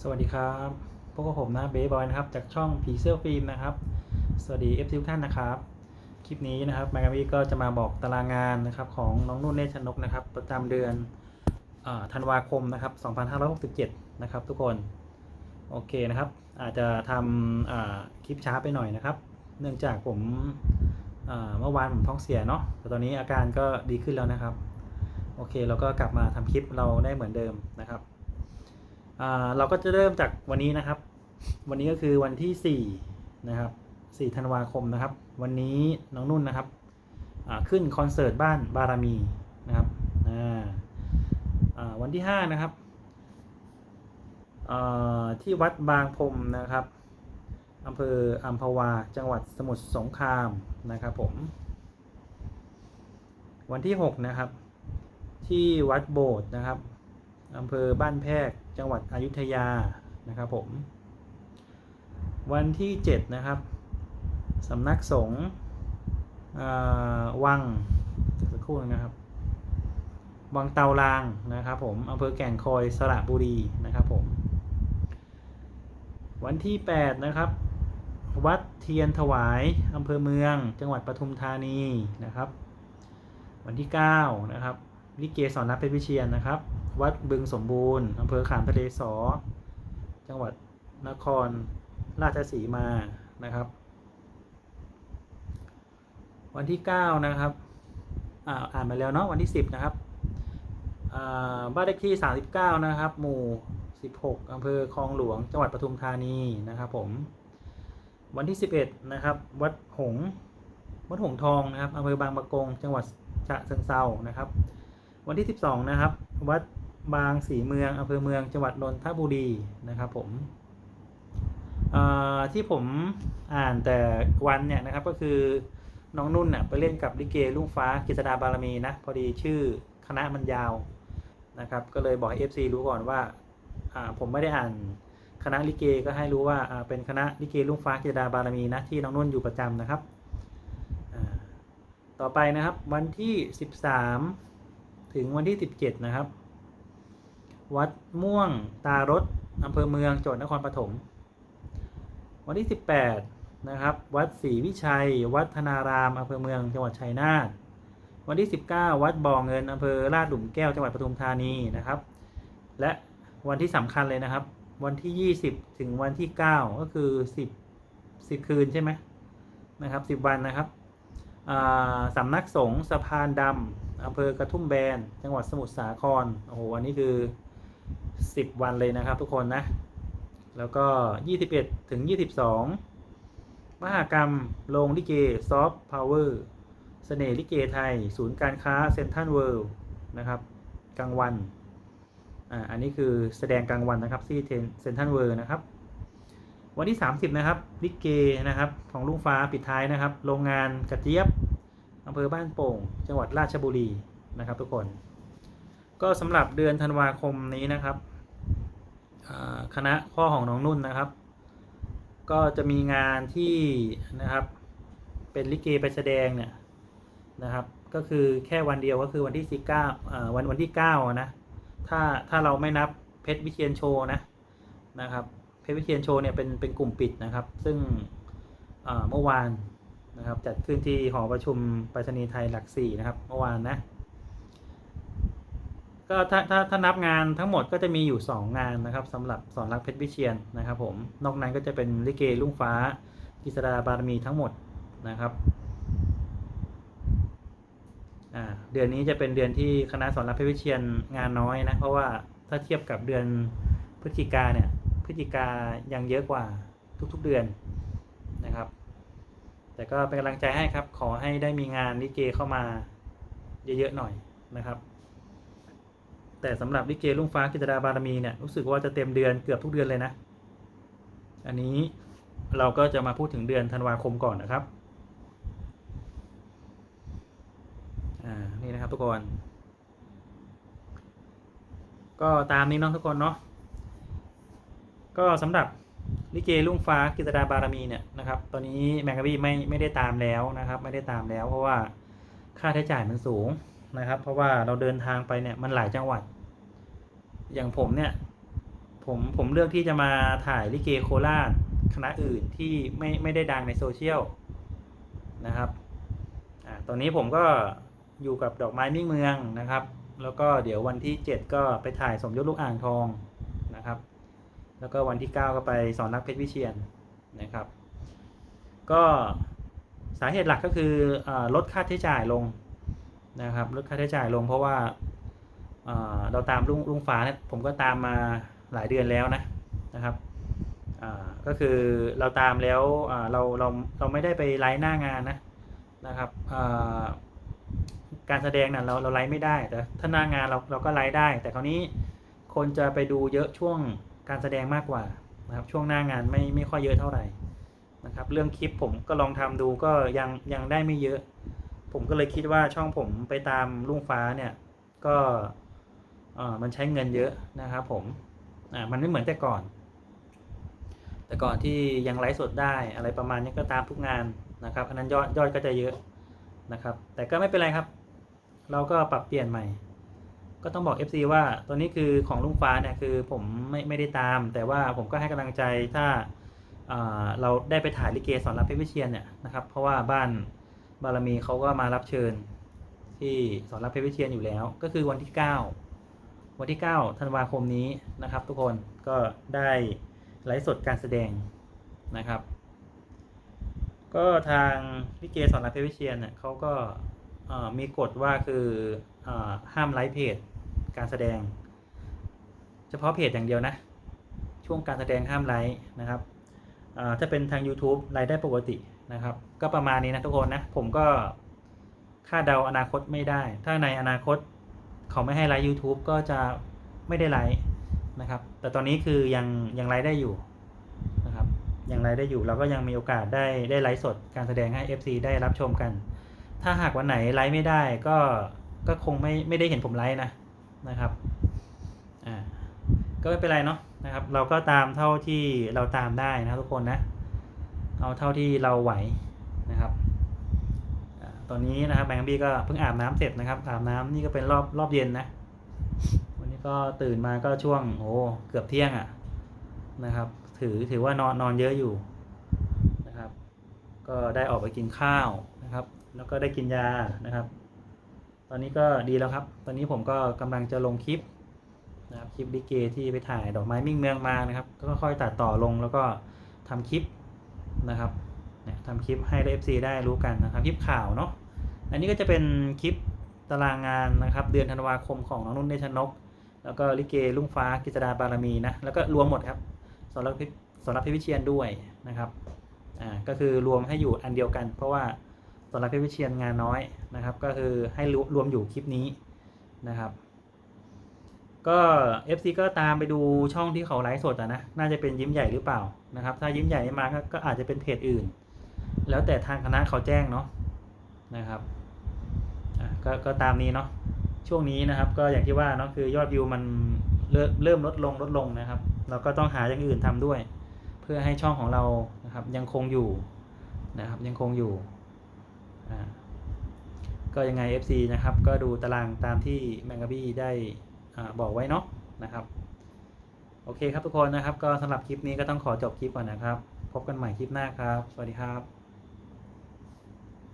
สวัสดีครับพวกบผมนะเบย์บอยนะครับ จากช่องผีเสื้อฟิล์มนะครับ สวัสดี f อฟซีทุกท่านนะครับ คลิปนี้นะครับแมกกาวีก็จะมาบอกตารางงานนะครับของน้องนุ่นเนชนกนะครับ ประจำเดือนอธันวาคมนะครับ 2567 นะครับ ทุกคน โอเคนะครับ อาจจะทำคลิปช้าไปหน่อยนะครับ เนื่องจากผมเมื่อวานผมท้องเสียเนาะ แต่ตอนนี้อาการก็ดีขึ้นแล้วนะครับ โอเค เราก็กลับมาทำคลิปเราได้เหมือนเดิมนะครับ เราก็จะเริ่มจากวันนี้นะครับ วันนี้ก็คือวันที่4นะครับ4ธันวาคมนะครับ วันนี้น้องนุ่นนะครับขึ้นคอนเสิร์ตบ้านบารมีนะครับวันที่5นะครับที่วัดบางพรมนะครับอำเภออัมพวาจังหวัดสมุทรสงครามนะครับผม วันที่ 6 นะครับ ที่วัดโบสถ์นะครับอำเภอบ้านแพรก จังหวัดอยุธยานะครับผม วันที่ 7 นะครับสำนักสงฆ์วังสักครู่นนะครับ วังเตาลางนะครับผมอำเภอแก่งคอยสระบุรีนะครับผม วันที่ 8 นะครับ วัดเทียนถวายอำเภอเมือง จังหวัดปทุมธานีนะครับ วันที่ 9 นะครับ ลิเกสอนรับเพชรวิเชียนนะครับ วัดบึงสมบูรณ์อำเภอขามทะเลสอ จังหวัดนครราชสีมานะครับ วันที่ 9 นะครับอ่าอ่านมาแล้วเนาะวันที่ 10 นะครับอ่าบ้านเลขที่ 39 นะครับ หมู่ 16อำเภอคลองหลวง จังหวัดปทุมธานีนะครับผม วันที่ 11 นะครับ วัดหงวัดหงทองนะครับอำเภอบางปะกง จังหวัดฉะเชิงเซานะครับ วันที่ 12 นะครับ วัดบางสีเมืองอำเภอเมืองจังหวัดนนทบุรีนะครับผมที่ผมอ่านแต่วันเนี่ยนะครับก็คือน้องนุ่นน่ะไปเล่นกับลิเกลุงฟ้ากิษดาบารมีนะพอดีชื่อคณะมันยาวนะครับก็เลยบอกให้ FC รู้ก่อนว่าผมไม่ได้อ่านคณะลิเกก็ให้รู้ว่าเป็นคณะลิเกลุงฟ้ากิษดาบารมีนะที่น้องนุ่นอยู่ประจำนะครับต่อไปนะครับวันที่ 13 ถึงวันที่ 17 นะครับ วัดม่วงตารถอำเภอเมืองจังหวัดนครปฐม วันที่ 18 นะครับ วัดศรีวิชัย วัดธนารามอำเภอเมืองจังหวัดชัยนาท วันที่ 19 วัดบ่อเงินอำเภอลาดหลุมแก้วจังหวัดปทุมธานีนะครับ และวันที่สำคัญเลยนะครับ วันที่ 20 ถึงวันที่ 9 ก็คือ 10 10 คืนใช่ไหมนะครับ 10 วันนะครับอ่าสำนักสงฆ์สะพานดำ อำเภอกระทุ่มแบน จังหวัดสมุทรสาคร โอ้โห อันนี้คือ 10 วันเลยนะครับทุกคนนะ แล้วก็ 21 ถึง 22 มหากรรมโรงลิเกซอฟต์พาวเวอร์เสน่ห์ลิเกไทย ศูนย์การค้าเซ็นทรัลเวิลด์นะครับ กลางวัน อ่า อันนี้คือแสดงกลางวันนะครับที่เซ็นทรัลเวิลด์นะครับ วันที่ 30 นะครับ ลิเกนะครับ ของลุงฟ้าปิดท้ายนะครับ โรงงานกระเจี๊ยบ อำเภอบ้านโป่ง จังหวัดราชบุรีนะครับ ทุกคน ก็สำหรับเดือนธันวาคมนี้นะครับคณะพ่อของน้องนุ่นนะครับ ก็จะมีงานที่นะครับเป็นลิเกไปแสดงเนี่ยนะครับ ก็คือแค่วันเดียวก็คือวันที่สิบเก้าวันวันที่เก้านะถ้าถ้าเราไม่นับเพชรวิเชียนโชว์นะนะครับเพชรวิเชียนโชว์เนี่ยเป็นเป็นกลุ่มปิดนะครับ ซึ่งเมื่อวาน นะครับ จัดขึ้นที่หอประชุมไปรษณีย์ไทยหลักสี่นะครับเมื่อวานนะ ก็ถ้าถ้าถ้านับงานทั้งหมดก็จะมีอยู่ 2 งานนะครับสำหรับสอนรักเพชรวิเชียนนะครับ ผมนอกนั้นก็จะเป็นลิเกลุ่งฟ้ากิษดาบารมีทั้งหมดนะครับเดือนนี้จะเป็นเดือนที่คณะสอนรักเพชรวิเชียนงานน้อยนะ เพราะว่าถ้าเทียบกับเดือนพฤศจิกาเนี่ยพฤศจิกายังเยอะกว่าทุกๆเดือน แต่ก็เป็นกำลังใจให้ครับ ขอให้ได้มีงานลิเกเข้ามาเยอะๆหน่อยนะครับ แต่สำหรับลิเกลุงฟ้ากิจดาบารมีเนี่ยรู้สึกว่าจะเต็มเดือนเกือบทุกเดือนเลยนะ อันนี้เราก็จะมาพูดถึงเดือนธันวาคมก่อนนะครับอ่านี่นะครับทุกคนก็ตามนี้เนาะทุกคนเนาะก็สำหรับ ลิเกลุ่งฟ้ากิจดาบารมีเนี่ยนะครับ ตอนนี้แมงกะบี้ไม่ไม่ได้ตามแล้วนะครับ ไม่ได้ตามแล้วเพราะว่าค่าใช้จ่ายมันสูงนะครับ เพราะว่าเราเดินทางไปเนี่ยมันหลายจังหวัด อย่างผมเนี่ยผมผมเลือกที่จะมาถ่ายลิเกโคราชคณะอื่นที่ไม่ไม่ได้ดังในโซเชียลนะครับอ่าตอนนี้ผมก็อยู่กับดอกไม้มิ่งเมืองนะครับ แล้วก็เดี๋ยววันที่ 7 ก็ไปถ่ายสมยศลูกอ่างทอง แล้วก็วันที่ 9 ก็ไปสอนรักเพชรวิเชียนนะครับ ก็สาเหตุหลักก็คืออลดค่าใช้จ่ายลงนะครับลดค่าใช้จ่ายลงเพราะว่าเราตามลุงลุงฟ้าเนี่ยผมก็ตามมาหลายเดือนแล้วนะนะครับก็คือเราตามแล้วอ่าเราเราเราไม่ได้ไปไลฟ์หน้างานนะนะครับการแสดงน่ะเราเราไลฟ์ไม่ได้แต่ถ้าหน้างานเราเราก็ไลฟ์ได้ แต่คราวนี้คนจะไปดูเยอะช่วง การแสดงมากกว่านะครับช่วงหน้างานไม่ไม่ค่อยเยอะเท่าไหร่นะครับเรื่องคลิปผมก็ลองทำดูก็ยังยังได้ไม่เยอะ ผมก็เลยคิดว่าช่องผมไปตามลุงฟ้าเนี่ยก็เออมันใช้เงินเยอะนะครับผมอ่ามันไม่เหมือนแต่ก่อน แต่ก่อนที่ยังไลฟ์สดได้อะไรประมาณนี้ก็ตามทุกงานนะครับอันนั้นยอดยอดก็จะเยอะนะครับ แต่ก็ไม่เป็นไรครับ เราก็ปรับเปลี่ยนใหม่ ก็ต้องบอก FC ว่าตัวนี้คือของลุงฟ้าเนี่ยคือผมไม่ไม่ได้ตาม แต่ว่าผมก็ให้กำลังใจถ้าเราได้ไปถ่ายลิเกสอนรับเพชรวิเชียนเนี่ยนะครับเพราะว่าบ้านบารมีเขาก็มารับเชิญที่สอนรับเพชรวิเชียนอยู่แล้ว ก็คือวันที่ 9 วันที่ 9 ธันวาคมนี้นะครับ ทุกคนก็ได้ไลฟ์สดการแสดงนะครับ ก็ทางลิเกสอนรับเพชรวิเชียนเนี่ยเขาก็มีกฎว่าคืออห้ามไลฟ์เพจ การแสดง เฉพาะเพจอย่างเดียวนะ ช่วงการแสดงห้ามไลฟ์นะครับถ้าเป็นทาง YouTube รายได้ปกตินะครับ ก็ประมาณนี้นะทุกคนนะ ผมก็คาดเดาอนาคตไม่ได้ ถ้าในอนาคตเขาไม่ให้ไลฟ์ YouTube ก็จะไม่ได้ไลฟ์นะครับ แต่ตอนนี้คือยังยังไลฟ์ได้อยู่นะครับ ยังไลฟ์ได้อยู่เราก็ยังมีโอกาสได้ได้ไลฟ์สดการแสดงให้ FC ได้รับชมกัน ถ้าหากวันไหนไลฟ์ไม่ได้ก็ก็คงไม่ไม่ได้เห็นผมไลฟ์นะ นะครับอ่าก็ไม่เป็นไรเนาะนะครับ เราก็ตามเท่าที่เราตามได้นะทุกคนนะ เอาเท่าที่เราไหวนะครับตอนนี้นะครับแบงค์บี้ก็เพิ่งอาบน้ำเสร็จนะครับ อาบน้ำนี่ก็เป็นรอบรอบเย็นนะ วันนี้ก็ตื่นมาก็ช่วงโอ้เกือบเที่ยงอะ่ะนะครับ ถือถือว่านอนนอนเยอะอยู่นะครับ ก็ได้ออกไปกินข้าวนะครับ แล้วก็ได้กินยานะครับ อนนี้ก็ดีแล้วครับ ตอนนี้ผมก็กำลังจะลงคลิปนะครับคลิปลิเกที่ไปถ่ายดอกไม้มิ่งเมืองมานะครับ ก็ค่อยตัดต่อลงแล้วก็ทำคลิปนะครับเนี่ยทำคลิปให้เอฟซีได้รู้กันนะครับคลิปข่าวเนาะอันนี้ก็จะเป็นคลิปตารางงานนะครับ เดือนธันวาคมของน้องนุ่นเนชนก แล้วก็ลิเกลุ่งฟ้ากิจดาบารมีนะแล้วก็รวมหมดครับสำหรับสำหรับพิวิเชียนด้วยนะครับอ่าก็คือรวมให้อยู่อันเดียวกัน เพราะว่า สำหรับพิวิเชียนงานน้อยนะครับ ก็คือให้รวมอยู่คลิปนี้นะครับ ก็ FC ก็ตามไปดูช่องที่เขาไลฟ์สดนะ น่าจะเป็นยิ้มใหญ่หรือเปล่านะครับ ถ้ายิ้มใหญ่ไม่มาก็ก็อาจจะเป็นเพจอื่น แล้วแต่ทางคณะเขาแจ้งเนาะนะครับก็ก็ตามนี้เนาะช่วงนี้นะครับ ก็อย่างที่ว่าเนาะคือยอดวิวมันเริ่มเริ่มลดลงลดลงนะครับ เราก็ต้องหาอย่างอื่นทำด้วย เพื่อให้ช่องของเรานะครับยังคงอยู่นะครับยังคงอยู่ ก็ยังไง FC นะครับ ก็ดูตารางตามที่แมงกะบี้ได้บอกไว้เนาะนะครับโอเคครับทุกคนนะครับ ก็สำหรับคลิปนี้ก็ต้องขอจบคลิปก่อนนะครับ พบกันใหม่คลิปหน้าครับ สวัสดีครับ